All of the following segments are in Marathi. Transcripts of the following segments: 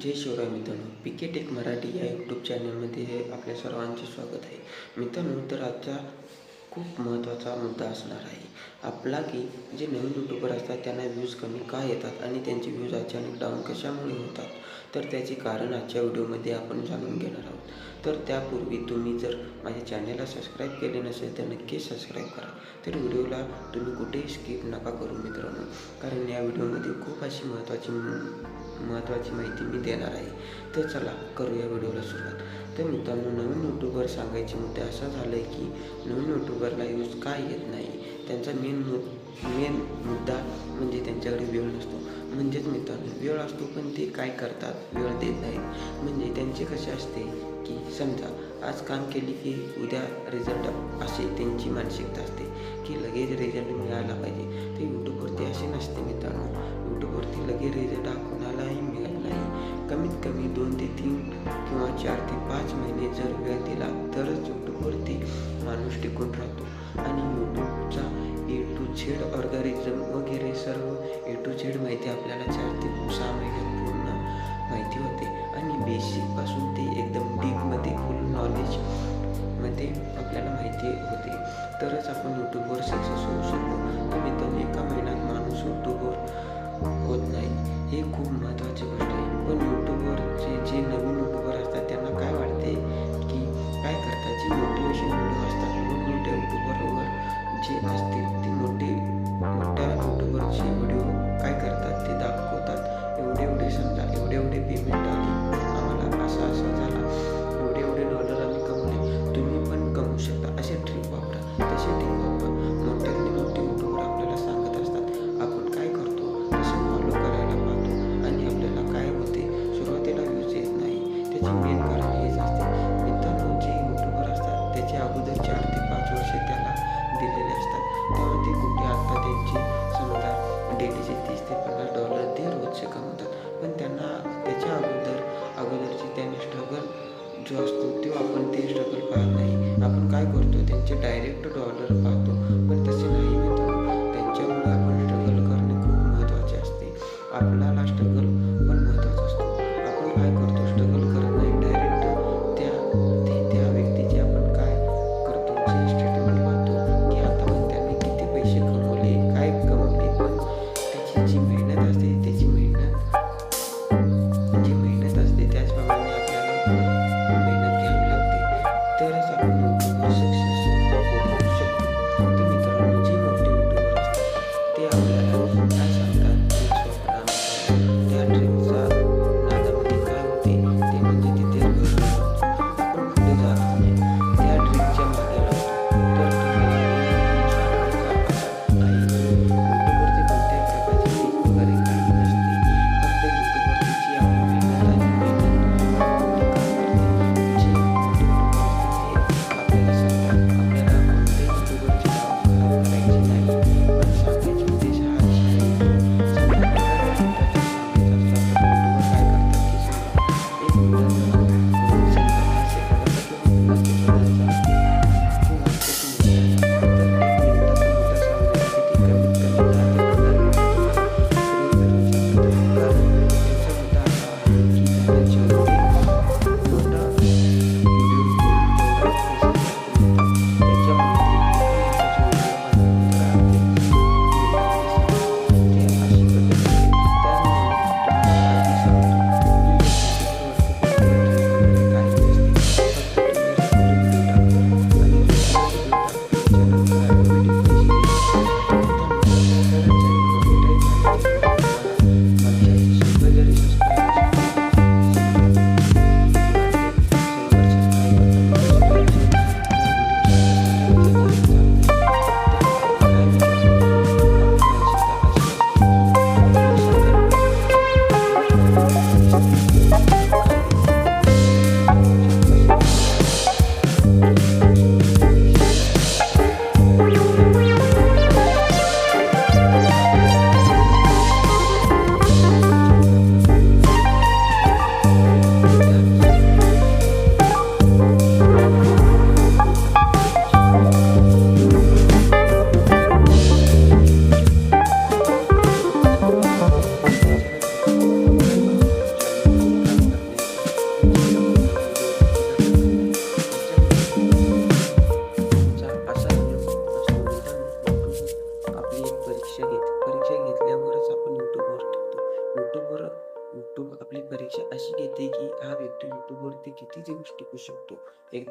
जय शिवराय मित्रांनो पी के टेक मराठी या यूट्यूब चॅनलमध्ये आपल्या सर्वांचे स्वागत आहे. मित्रांनो तर आजचा खूप महत्त्वाचा मुद्दा असणार आहे. आपला की जे नवीन यूट्यूबर असतात त्यांना व्ह्यूज कमी का येतात आणि त्यांचे व्ह्यूज अचानक डाऊन कशामुळे होतात? तर त्याचे कारण आजच्या व्हिडिओमध्ये आपण जाणून घेणार आहोत. तर त्यापूर्वी तुम्ही जर माझ्या चॅनलला सबस्क्राईब केले नसेल तर नक्कीच सबस्क्राईब करा. तर व्हिडिओला तुम्ही कुठेही स्किप नका करू मित्रांनो. कारण या व्हिडिओमध्ये खूप अशी महत्त्वाची महत्त्वाची माहिती मी देणार आहे. तर चला करूया व्हिडिओला सुरुवात. तर मित्रांनो नवीन यूट्यूबवर सांगायचे मुद्दे असं झालं आहे की नवीन यूट्यूबरला यूज का येत नाही. त्यांचा मेन मेन मुद्दा म्हणजे त्यांच्याकडे वेळ नसतो. म्हणजेच मित्रांनो वेळ असतो पण ते काय करतात वेळ देत नाहीत. म्हणजे त्यांचे कसे असते की समजा आज काम केली की उद्या रिझल्ट असे त्यांची मानसिकता असते की लगेच रिझल्ट मिळायला पाहिजे. ते यूट्यूबवरती असे नसते मित्रांनो. यूट्यूबवरती लगेच रिझल्ट दाखवणार मलाही मिळत नाही कमीत कमी दोन ते तीन किंवा चार ते पाच महिने जर वेळ दिला तरच यूट्यूबवरती माणूस टिकून राहतो. आणि यूट्यूबचा ए टू झेड ऑर्गॅनिझम वगैरे to dollar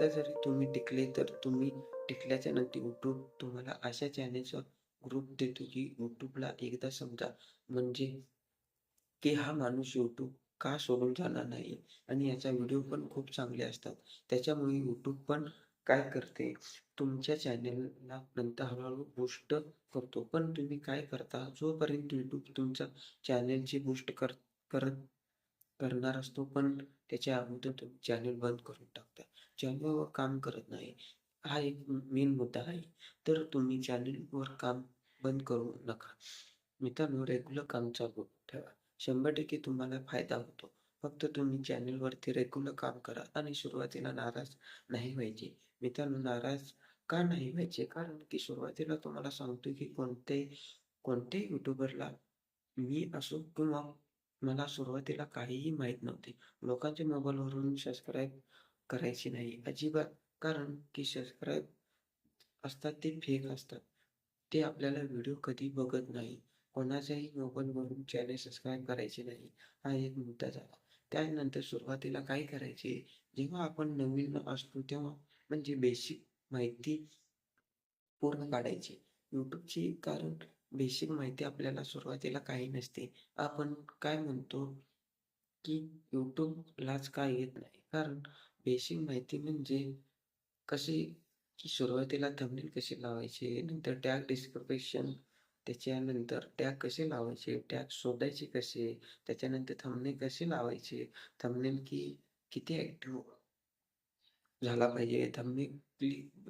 आता जरी तुम्ही टिकले तर तुम्ही टिकल्याच्या नंतर यूट्यूब तुम्हाला अशा चॅनेलचा ग्रुप देतो की यूट्यूबला एकदा समजा म्हणजे की हा माणूस यूट्यूब का सोडून जाणार नाही? आणि याचा व्हिडिओ पण खूप चांगले असतात. त्याच्यामुळे यूट्यूब पण काय करते? तुमच्या चॅनेलला नंतर हळूहळू बूस्ट करतो. पण तुम्ही काय करता? जोपर्यंत यूट्यूब तुमचा चॅनेलची बूस्ट कर करत करणार असतो पण त्याच्या अगोदर तुम्ही चॅनेल बंद करून टाकता. चॅनलवर काम करत नाही. हा एक मेन मुद्दा आहे. तर तुम्ही चॅनलवर काम बंद करू नका. मित्रांनो रेग्युलर काम चालू ठेवा. शंभर टक्के तुम्हाला फायदा होतो. फक्त तुम्ही चॅनलवरती रेग्युलर काम करा आणि सुरुवातीला नाराज नाही व्हायचे. मित्रांनो नाराज का नाही व्हायचे? कारण की सुरुवातीला तुम्हाला सांगतो की कोणते कोणत्याही युट्यूबरला मी असो किंवा मला सुरुवातीला काहीही माहीत नव्हते. लोकांच्या मोबाईलवरून सबस्क्राईब करायची नाही. अजिबात. कारण की सबस्क्राईब असतात ते फेक असतात. ते आपल्याला व्हिडिओ कधी बघत नाही. कोणाच्याही मोबाईलवरून चॅनेल सबस्क्राईब करायचे नाही. हा एक मुद्दा झाला. त्यानंतर सुरुवातीला काय करायचे? जेव्हा आपण नवीन असतो तेव्हा म्हणजे बेसिक माहिती पूर्ण काढायची. यूट्यूबची कारण बेसिक माहिती आपल्याला सुरुवातीला काही नसते. आपण काय म्हणतो की यूट्यूबलाच काय येत नाही. कारण बेसिक माहिती म्हणजे कशी की सुरुवातीला थंबनेल कसे लावायचे नंतर टॅग डिस्क्रिप्शन त्याच्यानंतर टॅग कसे लावायचे टॅग शोधायचे कसे त्याच्यानंतर थंबनेल कसे लावायचे थंबनेल की किती ॲक्टिव्ह झाला पाहिजे थंबनेल क्लिक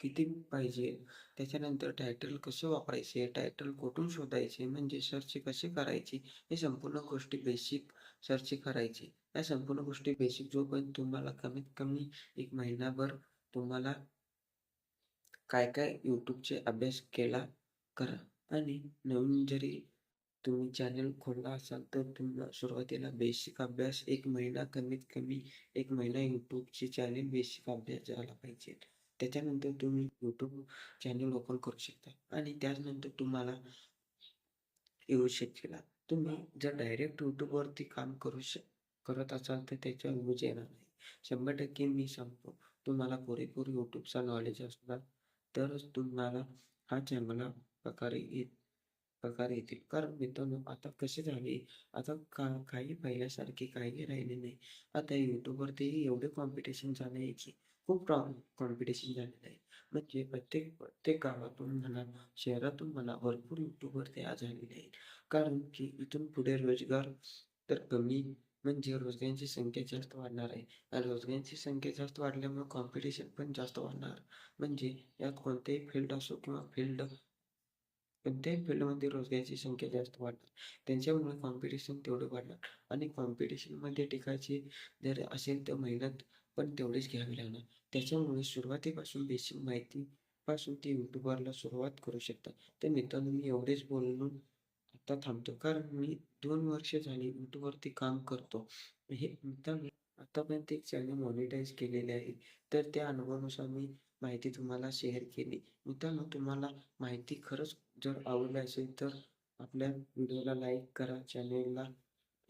किती पाहिजे त्याच्यानंतर टायटल कसे वापरायचे टायटल कुठून शोधायचे म्हणजे सर्च कसे करायचे हे संपूर्ण गोष्टी बेसिक सर्च करायचे. या संपूर्ण गोष्टी बेसिक जोपर्यंत तुम्हाला कमीत कमी एक महिनाभर तुम्हाला काय काय यूट्यूबचे अभ्यास केला करा. आणि नवीन जरी तुम्ही चॅनल खोलला असाल तर तुम्हाला सुरुवातीला बेसिक अभ्यास एक महिना कमीत कमी एक महिना यूट्यूबचे चॅनल बेसिक अभ्यास झाला पाहिजे. त्याच्यानंतर तुम्ही यूट्यूब चॅनल ओपन करू शकता. आणि त्यानंतर तुम्हाला येऊ शकेल. तुम्ही जर डायरेक्ट यूट्यूबवरती काम करू श करत असाल तर त्याच्या यूज येणार नाही. शंभर टक्के मी सांगतो तुम्हाला पुरेपूर यूट्यूबचा नॉलेज असणार तरच तुम्हाला हा चांगला प्रकारे येत प्रकारे येतील. कारण मित्रांनो आता कसे झाले आता का काही पहिल्यासारखे काही राहिले नाही. आता यूट्यूबवरती एवढे कॉम्पिटिशन झाले आहे की खूप कॉम्पिटिशन झालेलं आहे. म्हणजे प्रत्येक प्रत्येक गावातून म्हणा शहरातून म्हणा भरपूर यूट्यूबवरती आज झालेले आहेत. कारण की इथून पुढे रोजगार तर कमी म्हणजे रोजगारांची संख्या जास्त वाढणार आहे. आणि रोजगारांची संख्या जास्त वाढल्यामुळे कॉम्पिटिशन पण जास्त वाढणार. म्हणजे यात कोणतेही फील्ड असो किंवा फील्ड कोणत्याही फील्डमध्ये रोजगाराची संख्या जास्त वाढणार. त्यांच्यामुळे कॉम्पिटिशन तेवढं वाढणार. आणि कॉम्पिटिशनमध्ये टिकायचे जर असेल तर मेहनत पण तेवढीच घ्यावी लागणार. त्याच्यामुळे सुरुवातीपासून बेसिक माहितीपासून ते यूट्यूबरला सुरुवात करू शकतात तर मित्रांनो मी एवढेच बोलून आता थांबतो कारण मी दोन वर्ष झाली यूट्यूबवरती काम करतो. हे मित्रांनो आतापर्यंत एक चॅनल मॉनिटाईज केलेले आहे. तर त्या अनुभवानुसार मी माहिती तुम्हाला शेअर केली. मित्रांनो तुम्हाला माहिती खरंच जर आवडली असेल तर आपल्या व्हिडिओला लाईक करा चॅनेलला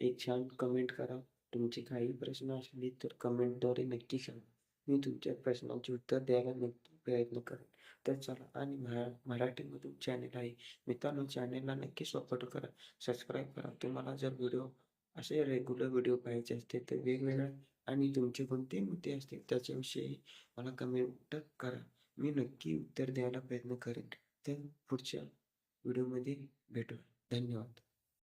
एक छान कमेंट करा. तुमचे काही प्रश्न असले तर कमेंटद्वारे नक्की सांगा. मी तुमच्या प्रश्नांचे उत्तर द्यायला नक्की प्रयत्न करेन. तर चला आणि मरा मराठीमधून चॅनेल आहे. मित्रांनो चॅनेलला नक्की सपोर्ट करा सबस्क्राईब करा. तुम्हाला जर व्हिडिओ असे रेग्युलर व्हिडिओ पाहिजे असते तर वेगवेगळ्या आणि तुमचे कोणते मुद्दे असतील त्याच्याविषयी मला कमेंट करा. मी नक्की उत्तर द्यायला प्रयत्न करेन. तर पुढच्या व्हिडिओमध्ये भेटू धन्यवाद.